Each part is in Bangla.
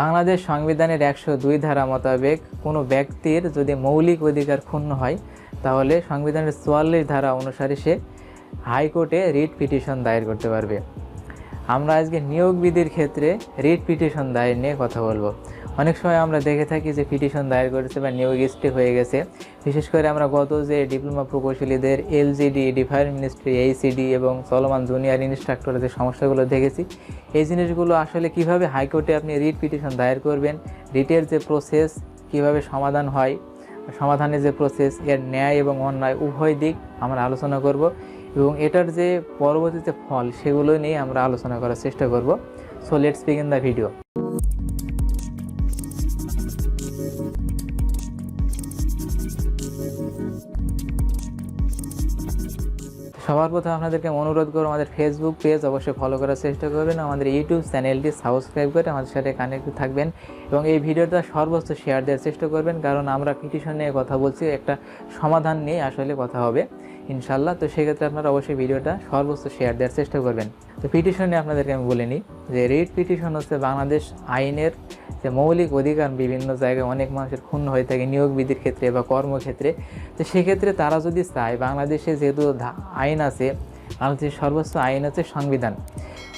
বাংলাদেশ সংবিধানের একশো দুই ধারা মোতাবেক কোনো ব্যক্তির যদি মৌলিক অধিকার ক্ষুণ্ণ হয়, তাহলে সংবিধানের চুয়াল্লিশ ধারা অনুসারে সে হাইকোর্টে রিট পিটিশন দায়ের করতে পারবে। আমরা আজকে নিয়োগ বিধির ক্ষেত্রে রিট পিটিশন দায়ের নিয়ে কথা বলব। অনেক সময় আমরা দেখে থাকি যে পিটিশন দায়ের করেছে বা নিয়োগ স্টে হয়ে গেছে। বিশেষ করে আমরা গত যে ডিপ্লোমা প্রকৌশলীদের এলজিডি ডিফায়ার মিনিস্ট্রি এইসিডি এবং চলমান জুনিয়র ইনস্ট্রাক্টরের যে সমস্যাগুলো দেখেছি, এই জিনিসগুলো আসলে কীভাবে হাইকোর্টে আপনি রিট পিটিশন দায়ের করবেন, রিটের যে প্রসেস কীভাবে সমাধান হয়, সমাধানের যে প্রসেস, এর ন্যায় এবং অন্যায় উভয় দিক আমরা আলোচনা করব। এবং এটার যে পরবর্তীতে ফল, সেগুলো নিয়ে আমরা আলোচনা করার চেষ্টা করব। So let's begin the video সবার প্রথমে আপনাদেরকে অনুরোধ করব, আমাদের ফেসবুক পেজ অবশ্যই ফলো করার চেষ্টা করবেন, আমাদের ইউটিউব চ্যানেলটি সাবস্ক্রাইব করে আমাদের সাথে কানেক্ট থাকবেন এবং এই ভিডিওটা সর্বোচ্চ শেয়ার দেওয়ার চেষ্টা করবেন, কারণ আমরা পিটিশন নিয়ে কথা বলছি, একটা সমাধান নিয়ে আসলে কথা হবে। ইনশাল্লাহ তো সেক্ষেত্রে আপনারা অবশ্যই ভিডিওটা সর্বোচ্চ শেয়ার দেওয়ার চেষ্টা করবেন। তো পিটিশনে আপনাদেরকে আমি বলে নিই যে রিট পিটিশন হচ্ছে বাংলাদেশ আইনের যে মৌলিক অধিকার বিভিন্ন জায়গায় অনেক মানুষের ক্ষুণ্ণ হয়ে থাকে নিয়োগ বিধির ক্ষেত্রে বা কর্মক্ষেত্রে। তো সেক্ষেত্রে তারা যদি চায়, বাংলাদেশে যেহেতু আইন আছে, বাংলাদেশের সর্বোচ্চ আইন হচ্ছে সংবিধান।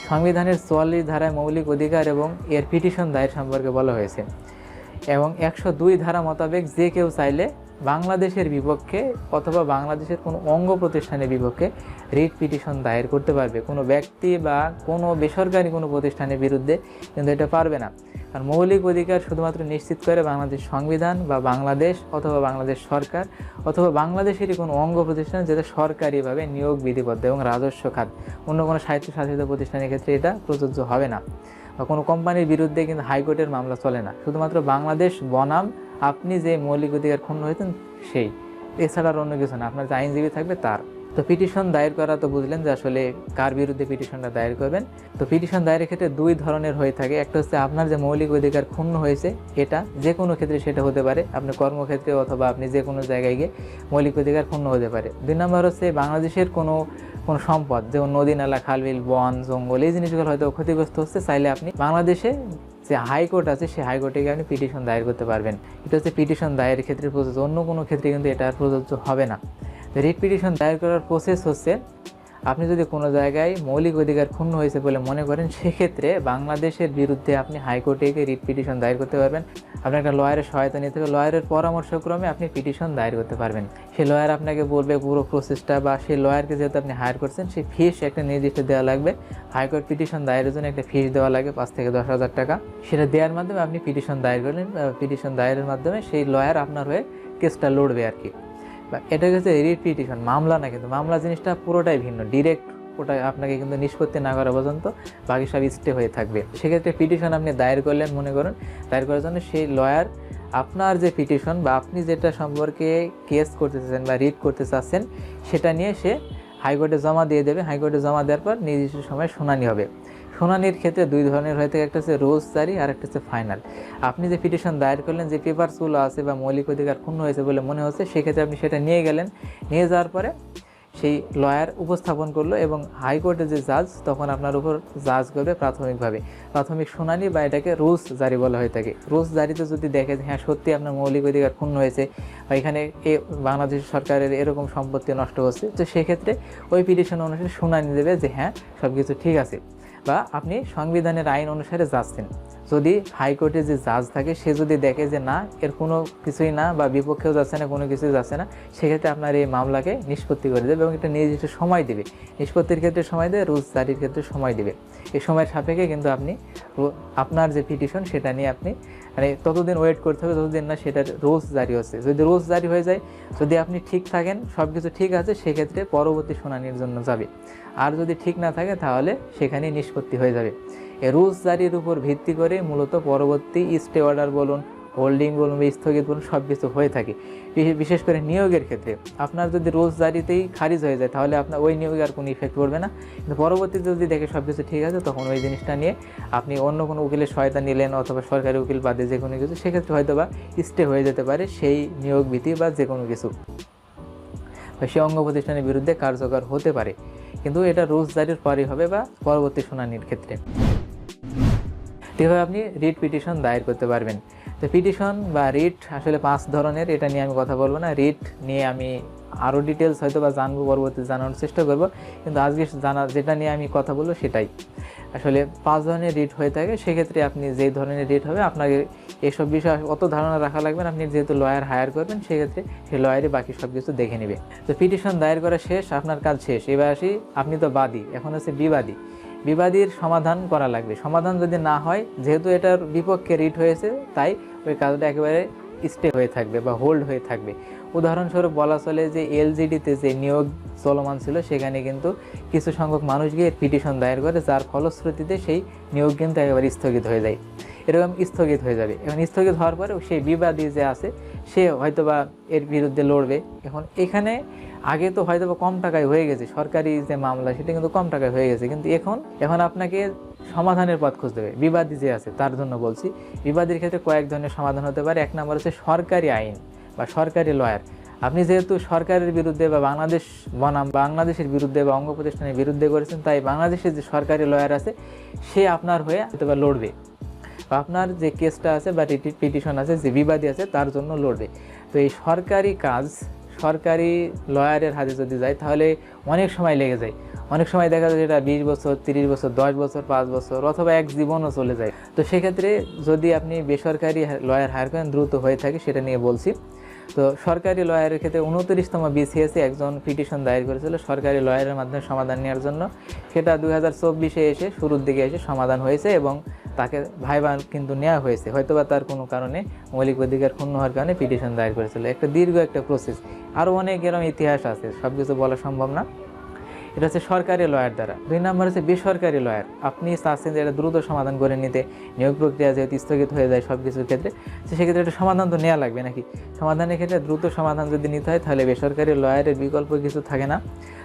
সংবিধানের চুয়াল্লিশ ধারায় মৌলিক অধিকার এবং এর পিটিশন দায়ের সম্পর্কে বলা হয়েছে। এবং একশো দুই ধারা মোতাবেক যে কেউ চাইলে বাংলাদেশের বিপক্ষে অথবা বাংলাদেশের কোনো অঙ্গ প্রতিষ্ঠানের বিপক্ষে রিট পিটিশন দায়ের করতে পারবে। কোনো ব্যক্তি বা কোনো বেসরকারি কোনো প্রতিষ্ঠানের বিরুদ্ধে কিন্তু এটা পারবে না। কারণ মৌলিক অধিকার শুধুমাত্র নিশ্চিত করে বাংলাদেশ সংবিধান বা বাংলাদেশ অথবা বাংলাদেশ সরকার অথবা বাংলাদেশেরই কোনো অঙ্গ প্রতিষ্ঠান যেটা সরকারিভাবে নিয়োগ বিধিবদ্ধ এবং রাজস্ব খাত। অন্য কোনো স্বায়ত্তশাসিত প্রতিষ্ঠানের ক্ষেত্রে এটা প্রযোজ্য হবে না। বা কোনো কোম্পানির বিরুদ্ধে কিন্তু হাইকোর্টের মামলা চলে না। শুধুমাত্র বাংলাদেশ বনাম আপনি যে মৌলিক অধিকার ক্ষুণ্ণ হয়েছেন, সেই। এছাড়া আর অন্য কিছু না, আপনার যে আইনজীবী থাকবে তার। তো পিটিশন দায়ের করা তো বুঝলেন যে আসলে কার বিরুদ্ধে পিটিশনটা দায়ের করবেন। তো পিটিশন দায়েরের ক্ষেত্রে দুই ধরনের হয়ে থাকে। একটা হচ্ছে আপনার যে মৌলিক অধিকার ক্ষুণ্ণ হয়েছে, এটা যে কোনো ক্ষেত্রে সেটা হতে পারে। আপনি কর্মক্ষেত্রে অথবা আপনি যে কোনো জায়গায় গিয়ে মৌলিক অধিকার ক্ষুণ্ণ হতে পারে। দুই নম্বর হচ্ছে বাংলাদেশের কোনো কোনো সম্পদ, যেমন নদী, নালা খালবিল বন, জঙ্গল, এই জিনিসগুলো হয়তো ক্ষতিগ্রস্ত হচ্ছে। চাইলে আপনি বাংলাদেশে যে হাইকোর্ট আছে, সেই হাইকোর্টে গিয়ে আপনি পিটিশন দায়ের করতে পারবেন। এটা হচ্ছে পিটিশন দায়ের ক্ষেত্রে প্রযোজ্য, অন্য কোনো ক্ষেত্রে কিন্তু এটা প্রযোজ্য হবে না। রিট পিটিশন দায়ের করার প্রসেস হচ্ছে আপনি যদি কোনো জায়গায় মৌলিক অধিকার ক্ষুণ্ণ হয়েছে বলে মনে করেন, সেক্ষেত্রে বাংলাদেশের বিরুদ্ধে আপনি হাইকোর্টে গিয়ে রিট পিটিশন দায়ের করতে পারবেন। আপনি একটা লয়ারের সহায়তা নিতে হবে। লয়ারের পরামর্শক্রমে আপনি পিটিশন দায়ের করতে পারবেন। সেই লয়ার আপনাকে বলবে পুরো প্রসেসটা বা সেই লয়ারকে যেহেতু আপনি হায়ার করছেন সেই ফিস একটা নির্দিষ্ট দেওয়া লাগবে। হাইকোর্ট পিটিশন দায়েরের জন্য একটা ফিস দেওয়া লাগে, পাঁচ থেকে দশ হাজার টাকা। সেটা দেওয়ার মাধ্যমে আপনি পিটিশন দায়ের করলেন পিটিশন দায়েরের মাধ্যমে সেই লয়ার আপনার হয়ে কেসটা লড়বে আর কি। বা এটা হচ্ছে রিট পিটিশন মামলা না কিন্তু, মামলা জিনিসটা পুরোটাই ভিন্ন ডিরেক্ট ওটা আপনাকে কিন্তু নিষ্পত্তি না করা পর্যন্ত বাকি সব স্টে হয়ে থাকবে। সেক্ষেত্রে পিটিশন আপনি দায়ের করলেন, মনে করুন, দায়ের করার জন্য সেই লয়ার আপনার যে পিটিশন বা আপনি যেটা সম্পর্কে কেস করতে চাচ্ছেন বা রিট করতে চাচ্ছেন, সেটা নিয়ে সে হাইকোর্টে জমা দিয়ে দেবে, হাইকোর্টে জমা দেওয়ার পর নির্দিষ্ট সময় শুনানি হবে। শুনানির ক্ষেত্রে দুই ধরনের হয়ে থাকে, একটা হচ্ছে রোজ জারি আর একটা হচ্ছে ফাইনাল। আপনি যে পিটিশন দায়ের করলেন, যে পেপারসগুলো আছে বা মৌলিক অধিকার ক্ষুণ্ণ হয়েছে বলে মনে হচ্ছে, সেক্ষেত্রে আপনি সেটা নিয়ে গেলেন, নিয়ে যাওয়ার পরে সেই লয়ার উপস্থাপন করল এবং হাইকোর্টের যে জাজ, তখন আপনার উপর জাজ করবে প্রাথমিকভাবে। প্রাথমিক শুনানি বা এটাকে রুলস জারি বলা হয়ে থাকে। রুলস জারিতে যদি দেখে যে হ্যাঁ সত্যি আপনার মৌলিক অধিকার ক্ষুণ্ণ হয়েছে বা এখানে এ বাংলাদেশ সরকারের এরকম সম্পত্তি নষ্ট হচ্ছে, তো সেক্ষেত্রে ওই পিটিশন অনুসারে শুনানি দেবে যে হ্যাঁ সব কিছু ঠিক আছে। বা আপনি সংবিধানের আইন অনুসারে যাচ্ছেন যদি হাইকোর্টে যে জাজ থাকে, সে যদি দেখে যে না, এর কোনো কিছুই না বা বিপক্ষেও যাচ্ছে না, কোনো কিছুই যাচ্ছে না, সেক্ষেত্রে আপনার এই মামলাকে নিষ্পত্তি করে দেবে এবং একটা নির্দিষ্ট সময় দেবে। নিষ্পত্তির ক্ষেত্রে সময় দেবে রোজ জারির ক্ষেত্রে সময় দেবে। এই সময়ের সাপেক্ষে কিন্তু আপনি আপনার যে পিটিশন, সেটা নিয়ে আপনি মানে ততদিন ওয়েট করতে হবে ততদিন না সেটার রোজ জারি হচ্ছে। যদি রোজ জারি হয়ে যায়, যদি আপনি ঠিক থাকেন সব কিছু ঠিক আছে, সেক্ষেত্রে পরবর্তী শুনানির জন্য যাবে। আর যদি ঠিক না থাকে, তাহলে সেখানেই নিষ্পত্তি হয়ে যাবে। রুলস জারির উপর ভিত্তি করে মূলত পরবর্তী স্টে অর্ডার বলুন, হোল্ডিং বলুন বা স্থগিত বলুন সব কিছু হয়ে থাকে। বিশে- বিশেষ করে নিয়োগের ক্ষেত্রে। আপনার যদি রোজ জারিতেই খারিজ হয়ে যায়, তাহলে আপনার ওই নিয়োগে আর কোনো ইফেক্ট পড়বে না। কিন্তু পরবর্তীতে যদি দেখে সব কিছু ঠিক আছে, তখন ওই জিনিসটা নিয়ে আপনি অন্য কোনো উকিলের সহায়তা নিলেন অথবা সরকারি উকিল বাদে যে কোনো কিছু, সেক্ষেত্রে হয়তো বা স্টে হয়ে যেতে পারে সেই নিয়োগ বিধি বা যে কোনো কিছু। সেই অঙ্গ প্রতিষ্ঠানের বিরুদ্ধে কার্যকর হতে পারে। কিন্তু এটা রুলস জারির পরই হবে বা পরবর্তী শুনানির ক্ষেত্রে। এভাবে আপনি রিট পিটিশন দায়ের করতে পারবেন। তো পিটিশন বা রিট আসলে পাঁচ ধরনের, এটা নিয়ে আমি কথা বলব না। রিট নিয়ে আমি আরও ডিটেলস হয়তো বা জানব, পরবর্তী জানানোর চেষ্টা করব। কিন্তু আজকে জানা যেটা নিয়ে আমি কথা বলব সেটাই। আসলে পাঁচ ধরনের রিট হয়ে থাকে, সেক্ষেত্রে আপনি যেই ধরনের রিট হবে আপনাকে এসব বিষয়ে অত ধারণা রাখা লাগবে আপনি যেহেতু লয়ার হায়ার করবেন, সেক্ষেত্রে সেই লয়ারই বাকি সব কিছু দেখে নেবে। তো পিটিশন দায়ের করা শেষ, আপনার কাজ শেষ। এবার আসি, আপনি তো বাদী, এখন হচ্ছে বিবাদী। বিবাদীর সমাধান করা লাগবে। সমাধান যদি না হয়, যেহেতু এটার বিপক্ষে রিট হয়েছে, তাই ওই কাজটা একেবারে স্টে হয়ে থাকবে বা হোল্ড হয়ে থাকবে। উদাহরণস্বরূপ বলা চলে যে এলজিডিতে যে নিয়োগ চলমান ছিল, সেখানে কিন্তু কিছু সংখ্যক মানুষ গিয়ে পিটিশন দায়ের করে, যার ফলশ্রুতিতে সেই নিয়োগ কিন্তু একেবারে স্থগিত হয়ে যায়। এরকম স্থগিত হয়ে যাবে। এখন স্থগিত হওয়ার পরে সেই বিবাদী যে আছে, সে হয়তোবা এর বিরুদ্ধে লড়বে। এখন এখানে আগে তো হয়তো কম টাকায় হয়ে গেছে, সরকারি যে মামলা, সেটা কিন্তু কম টাকায় হয়ে গেছে। কিন্তু এখন এখন আপনাকে সমাধানের পথ খুঁজতে হবে। বিবাদী যে আছে, তার জন্য বলছি, বিবাদীর ক্ষেত্রে কয়েক ধরনের সমাধান হতে পারে। এক নম্বর হচ্ছে সরকারি আইন। বা সরকারি লয়ার আপনি যেহেতু সরকারের বিরুদ্ধে বা বাংলাদেশ বনাম বাংলাদেশের বিরুদ্ধে বা অঙ্গ প্রতিষ্ঠানের বিরুদ্ধে করেছেন, তাই বাংলাদেশের যে সরকারি লয়ার আছে, সে আপনার হয়ে হয়তো বা লড়বে। বা আপনার যে কেসটা আছে বা পিটিশন আছে, যে বিবাদী আছে, তার জন্য লড়বে। তো এই সরকারি কাজ, সরকারি লয়ারের হাতে যদি যায়, তাহলে অনেক সময় লেগে যায়। অনেক সময় দেখা যায় যেটা বিশ বছর, তিরিশ বছর, দশ বছর, পাঁচ বছর অথবা এক জীবনও চলে যায়। তো সেক্ষেত্রে যদি আপনি বেসরকারি লয়ার হায়ার করেন, দ্রুত হয়ে থাকে, সেটা নিয়ে বলছি। তো সরকারি লয়ারের ক্ষেত্রে উনত্রিশতম বিসিএসে একজন পিটিশন দায়ের করেছিল সরকারি লয়ারের মাধ্যমে সমাধান নেওয়ার জন্য। সেটা দু হাজার চব্বিশে এসে শুরুর দিকে এসে সমাধান হয়েছে এবং তাকে ভাইবা কিন্তু নেওয়া হয়েছে। হয়তো বা তার কোনো কারণে মৌলিক অধিকার ক্ষুণ্ণ হওয়ার কারণে পিটিশন দায়ের করেছিল। একটা দীর্ঘ একটা প্রসেস আরও অনেক এরম ইতিহাস আছে সব কিছু বলা সম্ভব না। এটা হচ্ছে সরকারি লয়ার দ্বারা। দুই নম্বর হচ্ছে বেসরকারি লয়ার আপনি চাচ্ছেন যে এটা দ্রুত সমাধান করে নিতে, নিয়োগ প্রক্রিয়া যেহেতু স্থগিত হয়ে যায় সব কিছুর ক্ষেত্রে, তো সেক্ষেত্রে একটা সমাধান তো নেওয়া লাগবে নাকি? সমাধানের ক্ষেত্রে দ্রুত সমাধান যদি নিতে হয়, তাহলে বেসরকারি লয়ারের বিকল্প কিছু থাকে না।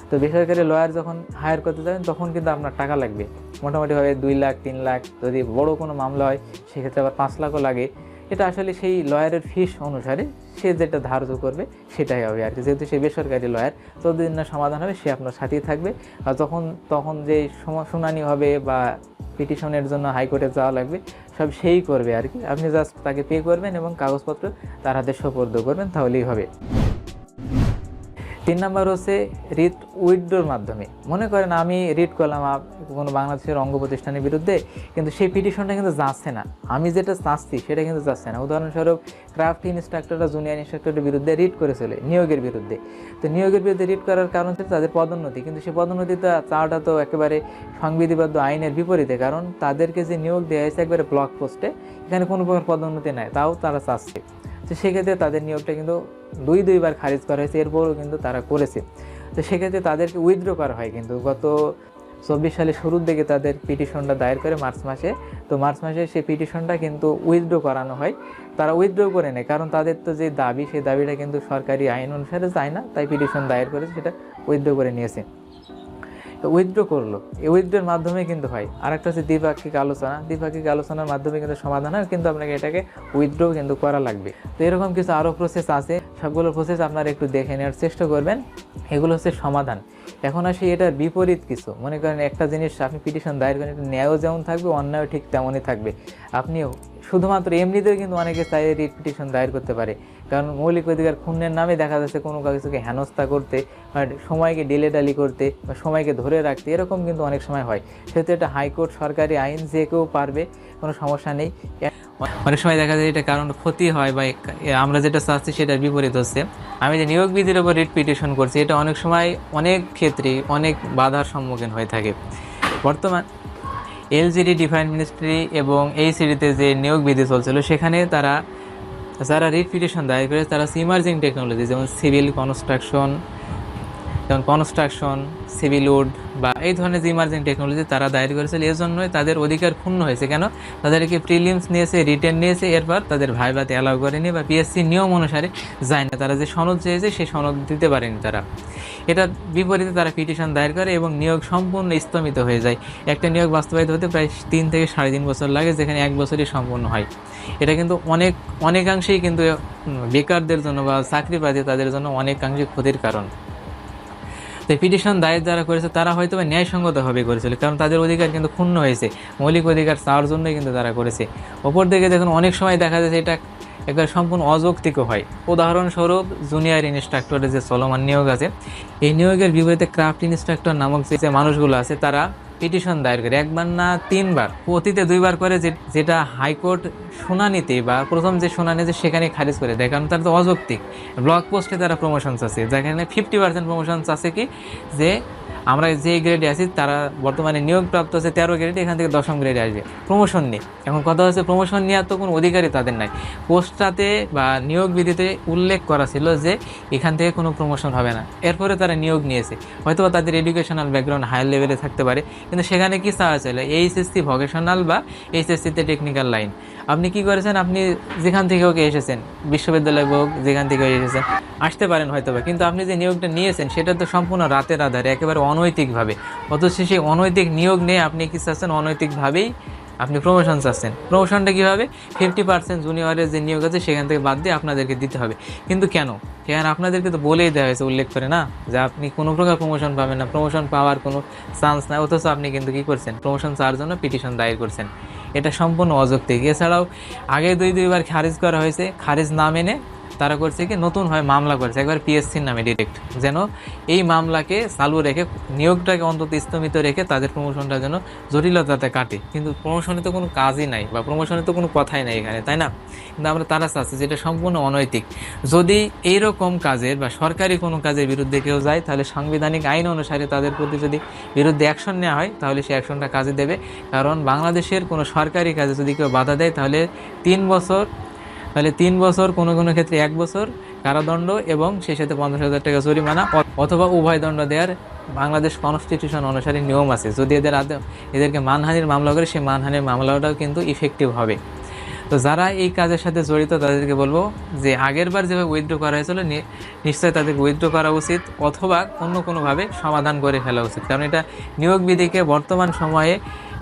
তো বেসরকারি লয়ার যখন হায়ার করতে যাবেন, তখন কিন্তু আপনার টাকা লাগবে। মোটামুটিভাবে দুই লাখ, তিন লাখ যদি বড় কোনো মামলা হয়, সেক্ষেত্রে আবার পাঁচ লাখও লাগে। এটা আসলে সেই লয়ারের ফিস অনুসারে সে যেটা ধার্য করবে সেটাই হবে আর কি। যেহেতু সে বেসরকারি লয়ার যতদিন না সমাধান হবে, সে আপনার সাথেই থাকবে। আর যখন, তখন যে শুনানি হবে বা পিটিশনের জন্য হাইকোর্টে যাওয়া লাগবে, সব সেই করবে আর কি। আপনি জাস্ট তাকে পে করবেন এবং কাগজপত্র তার হাতে সোপর্দ করবেন, তাহলেই হবে। তিন নাম্বার হচ্ছে রিট উইথড্রোর মাধ্যমে। মনে করেন আমি রিট করলাম কোনো বাংলাদেশের অঙ্গ প্রতিষ্ঠানের বিরুদ্ধে, কিন্তু সেই পিটিশনটা কিন্তু যাচ্ছে না। আমি যেটা চাচ্ছি সেটা কিন্তু যাচ্ছে না। উদাহরণস্বরূপ ক্রাফট ইনস্ট্রাক্টররা জুনিয়র ইনস্ট্রাক্টরের বিরুদ্ধে রিট করেছিল, নিয়োগের বিরুদ্ধে। তো নিয়োগের বিরুদ্ধে রিট করার কারণ হচ্ছে তাদের পদোন্নতি। কিন্তু সেই পদোন্নতিটা চাওয়াটা তো একেবারে সংবিধিবদ্ধ আইনের বিপরীতে, কারণ তাদেরকে যে নিয়োগ দেওয়া হয়েছে একবারে ব্লক পোস্টে এখানে কোনো প্রকার পদোন্নতি নাই, তাও তারা চাচ্ছে। তো সেক্ষেত্রে তাদের নিয়োগটা কিন্তু দুই, দুইবার খারিজ করা হয়েছে। এরপরও কিন্তু তারা করেছে। তো সেক্ষেত্রে তাদেরকে উইথড্র করা হয় কিন্তু। গত চব্বিশ সালের শুরুর দিকে তাদের পিটিশনটা দায়ের করে মার্চ মাসে। তো মার্চ মাসে সেই পিটিশনটা কিন্তু উইথড্র করানো হয়। তারা উইথড্র করে নেয়। কারণ তাদের তো যে দাবি, সেই দাবিটা কিন্তু সরকারি আইন অনুসারে যায় না। তাই পিটিশন দায়ের করে সেটা উইথড্র করে নিয়েছে। তো উইথড্র করল। এই উইথড্রোর মাধ্যমে কিন্তু হয়। আর একটা হচ্ছে দ্বিপাক্ষিক আলোচনা। দ্বিপাক্ষিক আলোচনার মাধ্যমে কিন্তু সমাধান হয়, কিন্তু আপনাকে এটাকে উইথড্র কিন্তু করা লাগবে। তো এরকম কিছু আরও প্রসেস আছে। সবগুলো প্রসেস আপনারা একটু দেখে নেওয়ার চেষ্টা করবেন। এগুলো হচ্ছে সমাধান। এখন আসি এটার বিপরীত কিছু। মনে করেন একটা জিনিস আপনি পিটিশন দায়ের করেন ন্যায়ও যেমন থাকবে, অন্যায়ও ঠিক তেমনই থাকবে। আপনিও শুধুমাত্র এমনিতেও কিন্তু অনেকে চাই রিট পিটিশন দায়ের করতে পারে। কারণ মৌলিক অধিকার ক্ষুণ্ণের নামে দেখা যাচ্ছে কোনো কিছুকে হেনস্থা করতে সময়কে ডিলে ডালি করতে বা সময়কে ধরে রাখতে এরকম কিন্তু অনেক সময় হয়। সেহেতু এটা হাইকোর্ট, সরকারি আইন যে কেউ পারবে, কোনো সমস্যা নেই। অনেক সময় দেখা যায় এটা কারণ ক্ষতি হয় বা আমরা যেটা চাচ্ছি সেটার বিপরীত হচ্ছে। আমি যে নিয়োগ বিধির উপর রিট পিটিশন করছি, এটা অনেক সময় অনেক ক্ষেত্রে অনেক বাধার সম্মুখীন হয়ে থাকে। বর্তমান এলজিডি ডিফাইন মিনিস্ট্রি এবং এই সিডিতে যে নিয়োগ বিধি চলছিল, সেখানে তারা, যারা রিট পিটিশন দায়ের করে, তারা ইমার্জিং টেকনোলজি যেমন সিভিল কনস্ট্রাকশন যেমন কনস্ট্রাকশন সিভিল উড বা এই ধরনের যে ইমার্জিং টেকনোলজি তারা দায়ের করেছিল এর জন্যই তাদের অধিকার ক্ষুণ্ণ হয়েছে। কেন? তাদেরকে প্রিলিমস নিয়েছে রিটেন নিয়েছে, এরপর তাদের ভাইবাতে অ্যালাউ করেনি বা পিএসসি নিয়ম অনুসারে যায় না। তারা যে সনদ চেয়েছে সেই সনদ দিতে পারেনি তারা। এটার বিপরীতে তারা পিটিশন দায়ের করে এবং নিয়োগ সম্পূর্ণ স্থমিত হয়ে যায়। একটা নিয়োগ বাস্তবায়িত হতে প্রায় তিন থেকে সাড়ে তিন বছর লাগে, যেখানে এক বছরই সম্পূর্ণ হয়। এটা কিন্তু অনেক, অনেকাংশেই কিন্তু বেকারদের জন্য বা চাকরি প্রার্থী তাদের জন্য অনেকাংশে ক্ষতির কারণ। তো পিটিশন দায়ের যারা করেছে, তারা হয়তো বা ন্যায়সঙ্গতভাবে করেছিল, কারণ তাদের অধিকার কিন্তু ক্ষুণ্ণ হয়েছে। মৌলিক অধিকার চাওয়ার জন্যই কিন্তু তারা করেছে। ওপর দিকে দেখুন, অনেক সময় দেখা যাচ্ছে এটা একবার সম্পূর্ণ অযৌক্তিকও হয়। উদাহরণস্বরূপ জুনিয়র ইনস্ট্রাক্টরের যে চলমান নিয়োগ আছে, এই নিয়োগের বিপরীতে ক্রাফট ইনস্ট্রাক্টর নামক যে মানুষগুলো আছে, তারা পিটিশন দায়ের করে। একবার না তিনবার। অতীতে দুইবার করে যেটা হাইকোর্ট শুনানিতে বা প্রথম যে শুনানি যে সেখানে খারিজ করে দেয়, কারণ তারা তো অযৌক্তিক। ব্লগ পোস্টে তারা প্রমোশন চাচ্ছে যেখানে ফিফটি পার্সেন্ট প্রমোশন চাচ্ছে কি? যে আমরা যে গ্রেডে আছি, তারা বর্তমানে নিয়োগপ্রাপ্ত আছে তেরো গ্রেডে এখান থেকে দশম গ্রেডে আসবে। প্রমোশন নিয়ে এখন কথা হচ্ছে প্রমোশন নেওয়ার তো কোনো অধিকারই তাদের নাই। পোস্টটাতে বা নিয়োগ বিধিতে উল্লেখ করা ছিল যে এখান থেকে কোনো প্রমোশন হবে না। এরপরে তারা নিয়োগ নিয়েছে। হয়তো তাদের এডুকেশনাল ব্যাকগ্রাউন্ড হায়ার লেভেলে থাকতে পারে। কিন্তু সেখানে কি চাওয়া ছিল এইচএসসি ভোকেশনাল বা এইচএসসিতে টেকনিক্যাল লাইন আপনি কি করেছেন? আপনি যেখান থেকে ওকে এসেছেন, বিশ্ববিদ্যালয় হোক, যেখান থেকে এসেছেন, আসতে পারেন হয়তো বা কিন্তু আপনি যে নিয়োগটা নিয়েছেন, সেটা তো সম্পূর্ণ রাতের আধারে, একেবারে অনৈতিকভাবে। অথচ সেই অনৈতিক নিয়োগ নিয়ে আপনি কি চাচ্ছেন? অনৈতিকভাবেই আপনি প্রমোশন চাচ্ছেন। প্রমোশনটা কীভাবে? ফিফটি পার্সেন্ট জুনিয়রের যে নিয়োগ আছে, সেখান থেকে বাদ দিয়ে আপনাদেরকে দিতে হবে। কিন্তু কেন? কেন? আপনাদেরকে তো বলেই দেওয়া হয়েছে, উল্লেখ করে না, যে আপনি কোনো প্রকার প্রমোশন পাবেন না। প্রমোশন পাওয়ার কোনো চান্স নাই, অথচ আপনি কিন্তু কী করছেন? প্রমোশন চাওয়ার জন্য পিটিশন দায়ের করছেন। এটা সম্পূর্ণ অযৌক্তিক। এছাড়াও, আগে দুই দুইবার খারিজ করা হয়েছে। খারিজ না মেনে তারা করছে কি? নতুন হয় মামলা করেছে, একবার পিএসসির নামে ডিরেক্ট যেন এই মামলাকে চালু রেখে, নিয়োগটাকে অন্তত স্থমিত রেখে তাদের প্রমোশনটা যেন জটিলতাতে কাটে। কিন্তু প্রমোশনে তো কোনো কাজই নাই বা প্রমোশনে তো কোনো কথাই নাই এখানে, তাই না? কিন্তু আমরা তারা চাচ্ছি যেটা সম্পূর্ণ অনৈতিক। যদি এইরকম কাজের বা সরকারি কোনো কাজের বিরুদ্ধে কেউ যায়, তাহলে সাংবিধানিক আইন অনুসারে তাদের প্রতি যদি বিরুদ্ধে অ্যাকশন নেওয়া হয়, তাহলে সেই অ্যাকশনটা কাজে দেবে। কারণ বাংলাদেশের কোনো সরকারি কাজে যদি কেউ বাধা দেয়, তাহলে তিন বছর তাহলে তিন বছর কোনো কোনো ক্ষেত্রে এক বছর কারাদণ্ড এবং সেই সাথে পঞ্চাশ হাজার টাকা জরিমানা অথবা উভয় দণ্ড দেওয়ার বাংলাদেশ কনস্টিটিউশন অনুসারে নিয়ম আছে। যদি এদের এদেরকে মানহানির মামলা করে, সেই মানহানির মামলাটাও কিন্তু ইফেক্টিভ হবে। তো যারা এই কাজের সাথে জড়িত, তাদেরকে বলব যে আগের বার যেভাবে উইথড্র করা হয়েছিল নিশ্চয়ই তাদেরকে উইথড্র করা উচিত, অথবা অন্য কোনোভাবে সমাধান করে ফেলা উচিত। কারণ এটা নিয়োগ বিধিকে বর্তমান সময়ে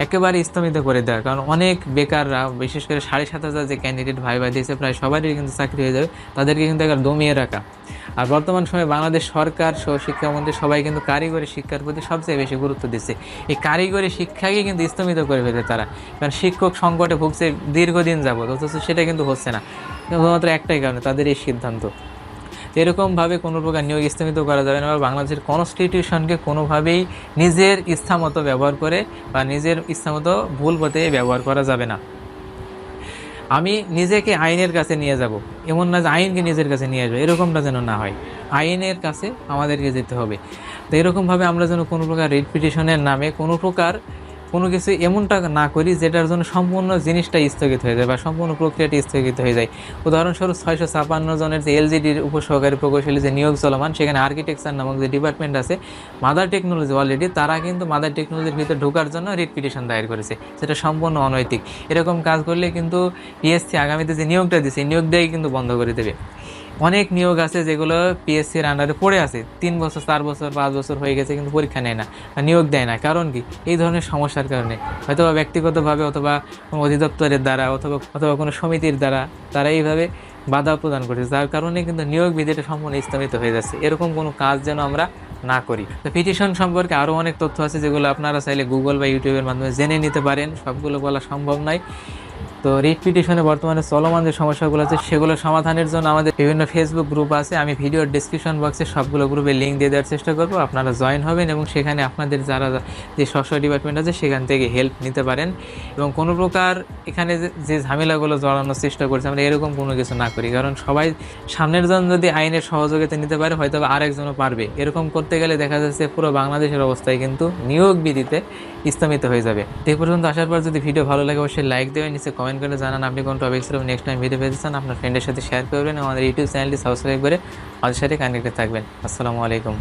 একেবারে স্তম্ভিত করে দেওয়া কারণ অনেক বেকাররা, বিশেষ করে সাড়ে সাত হাজার যে ক্যান্ডিডেট ভাই ভাই দিয়েছে, প্রায় সবারই কিন্তু চাকরি হয়ে যাবে, তাদেরকে কিন্তু একবার দমিয়ে রাখা। আর বর্তমান সময়ে বাংলাদেশ সরকার সহ শিক্ষামন্ত্রী সবাই কিন্তু কারিগরি শিক্ষার প্রতি সবচেয়ে বেশি গুরুত্ব দিচ্ছে। এই কারিগরি শিক্ষাকে কিন্তু স্থমিত করে ফেলে তারা। কারণ শিক্ষক সংকটে ভুগছে দীর্ঘদিন যাবত অথচ সেটা কিন্তু হচ্ছে না। শুধুমাত্র একটাই কারণে, তাদের এই সিদ্ধান্ত। এরকমভাবে কোনো প্রকার নিয়োগ স্থগিত করা যাবে না বা বাংলাদেশের কনস্টিটিউশনকে কোনোভাবেই নিজের ইচ্ছামতো ব্যবহার করে বা নিজের ইচ্ছামতো ভুল পথে ব্যবহার করা যাবে না। আমি নিজেকে আইনের কাছে নিয়ে যাব। এমন না যে আইনকে নিজের কাছে নিয়ে যাব এরকমটা যেন না হয়। আইনের কাছে আমাদেরকে যেতে হবে। তো এরকমভাবে আমরা যেন কোনো প্রকার রেড পিটিশনের নামে কোনো প্রকার কোনো কিছু এমনটা না করি যেটার জন্য সম্পূর্ণ জিনিসটা স্থগিত হয়ে যায় বা সম্পূর্ণ প্রক্রিয়াটি স্থগিত হয়ে যায়। উদাহরণস্বরূপ ছয়শো ছাপান্ন জনের যে এলজিডির উপসহকারী প্রকৌশলী যে নিয়োগ চলমান, সেখানে আর্কিটেকচার নামক যে ডিপার্টমেন্ট আছে মাদার টেকনোলজি অলরেডি তারা কিন্তু মাদার টেকনোলজির ভিতরে ঢোকার জন্য রিট পিটিশন দায়ের করেছে, সেটা সম্পূর্ণ অনৈতিক। এরকম কাজ করলে কিন্তু পিএসসি আগামীতে যে নিয়োগটা দিচ্ছে নিয়োগ দেয় কিন্তু বন্ধ করে দেবে। অনেক নিয়োগ আছে যেগুলো পিএসসির আন্ডারে পড়ে আছে। তিন বছর, চার বছর, পাঁচ বছর হয়ে গেছে কিন্তু পরীক্ষা নেয় না নিয়োগ দেয় না। কারণ কি? এই ধরনের সমস্যার কারণে। হয়তো ব্যক্তিগতভাবে অথবা কোনো অধিদপ্তরের দ্বারা অথবা অথবা কোনো সমিতির দ্বারা তারা এইভাবে বাধা প্রদান করছে, যার কারণে কিন্তু নিয়োগ বিধিটা সম্পূর্ণ স্থগিত হয়ে যাচ্ছে। এরকম কোনো কাজ যেন আমরা না করি। তো পিটিশন সম্পর্কে আরও অনেক তথ্য আছে যেগুলো আপনারা চাইলে গুগল বা ইউটিউবের মাধ্যমে জেনে নিতে পারেন। সবগুলো বলা সম্ভব নয়। তো রিট পিটিশনে বর্তমানে চলমান যে সমস্যাগুলো আছে, সেগুলো সমাধানের জন্য আমাদের বিভিন্ন ফেসবুক গ্রুপ আছে। আমি ভিডিওর ডিসক্রিপশন বক্সে সবগুলো গ্রুপে লিঙ্ক দিয়ে দেওয়ার চেষ্টা করব। আপনারা জয়েন হবেন এবং সেখানে আপনাদের যারা যে স্বস্ব ডিপার্টমেন্ট আছে, সেখান থেকে হেল্প নিতে পারেন। এবং কোনো প্রকার এখানে যে- ঝামেলাগুলো জড়ানোর চেষ্টা করছে, আমরা এরকম কোনো কিছু না করি। কারণ সবাই সামনের জন যদি আইনের সহযোগিতা নিতে পারে, হয়তো আরেকজনও পারবে। এরকম করতে গেলে দেখা যাচ্ছে পুরো বাংলাদেশের অবস্থায় কিন্তু নিয়োগ বিধিতে স্থমিত হয়ে যাবে। এই পর্যন্ত আসার পর যদি ভিডিও ভালো লাগে, অবশ্যই লাইক দেবেন, নিচে কমেন্ট করে জানান আপনি কোন টপিক ছিল নেক্সট টাইম ভিডিও পেতে চান। আপনার ফ্রেন্ডের সাথে শেয়ার করবেন আমাদের ইউটিউব চ্যানেলটি সাবস্ক্রাইব করে আমাদের সাথে কানেক্টেড থাকবেন। আসসালামু আলাইকুম।